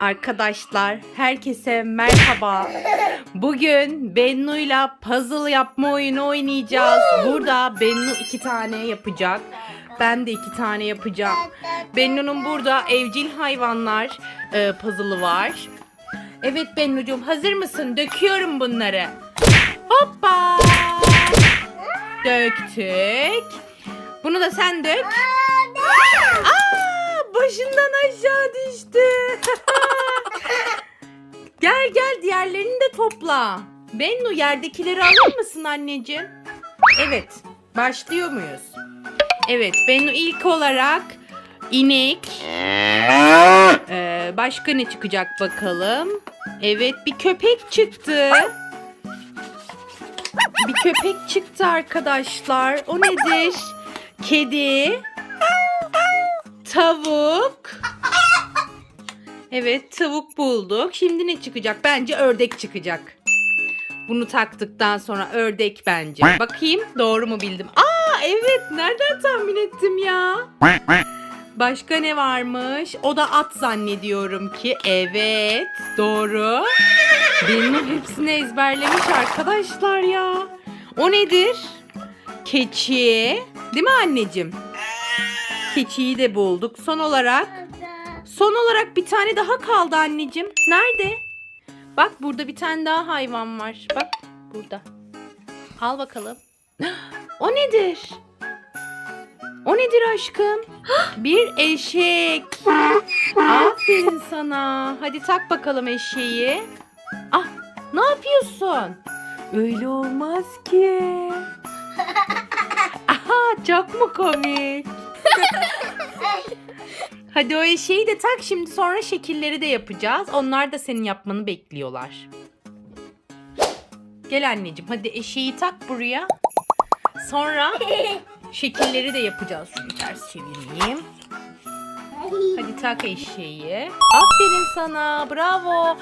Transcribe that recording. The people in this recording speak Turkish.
Arkadaşlar herkese merhaba. Bugün Bennu'yla puzzle yapma oyunu oynayacağız. Burada Bennu iki tane yapacak. Ben de iki tane yapacağım. Bennu'nun burada evcil hayvanlar e, puzzle'ı var. Evet Bennu'cum hazır mısın? Döküyorum bunları. Hoppa! Döktük. Bunu da sen dök. Aa, başından aşağı düştü. gel gel diğerlerini de topla. Bennu yerdekileri alır mısın anneciğim? Evet. Başlıyor muyuz? Evet. Bennu ilk olarak inek. Ee, başka ne çıkacak bakalım. Evet bir köpek çıktı. Bir köpek çıktı arkadaşlar. O nedir? Kedi. Tavuk. Evet tavuk bulduk. Şimdi ne çıkacak? Bence ördek çıkacak. Bunu taktıktan sonra ördek bence. Bakayım doğru mu bildim? Aa evet nereden tahmin ettim ya? Başka ne varmış? O da at zannediyorum ki. Evet doğru. Benim hepsini ezberlemiş arkadaşlar ya. O nedir? Keçi. Değil mi anneciğim? Keçiyi de bulduk. Son olarak Son olarak bir tane daha kaldı anneciğim. Nerede? Bak burada bir tane daha hayvan var. Bak burada. Al bakalım. O nedir? O nedir aşkım? Bir eşek. Aferin sana. Hadi tak bakalım eşeği. Ah ne yapıyorsun? Öyle olmaz ki. Aha çok mu komik? Hadi o eşeği de tak şimdi sonra şekilleri de yapacağız. Onlar da senin yapmanı bekliyorlar. Gel anneciğim hadi eşeği tak buraya. Sonra şekilleri de yapacağız. Şunu ters çevireyim. Hadi tak eşeği. Aferin sana bravo.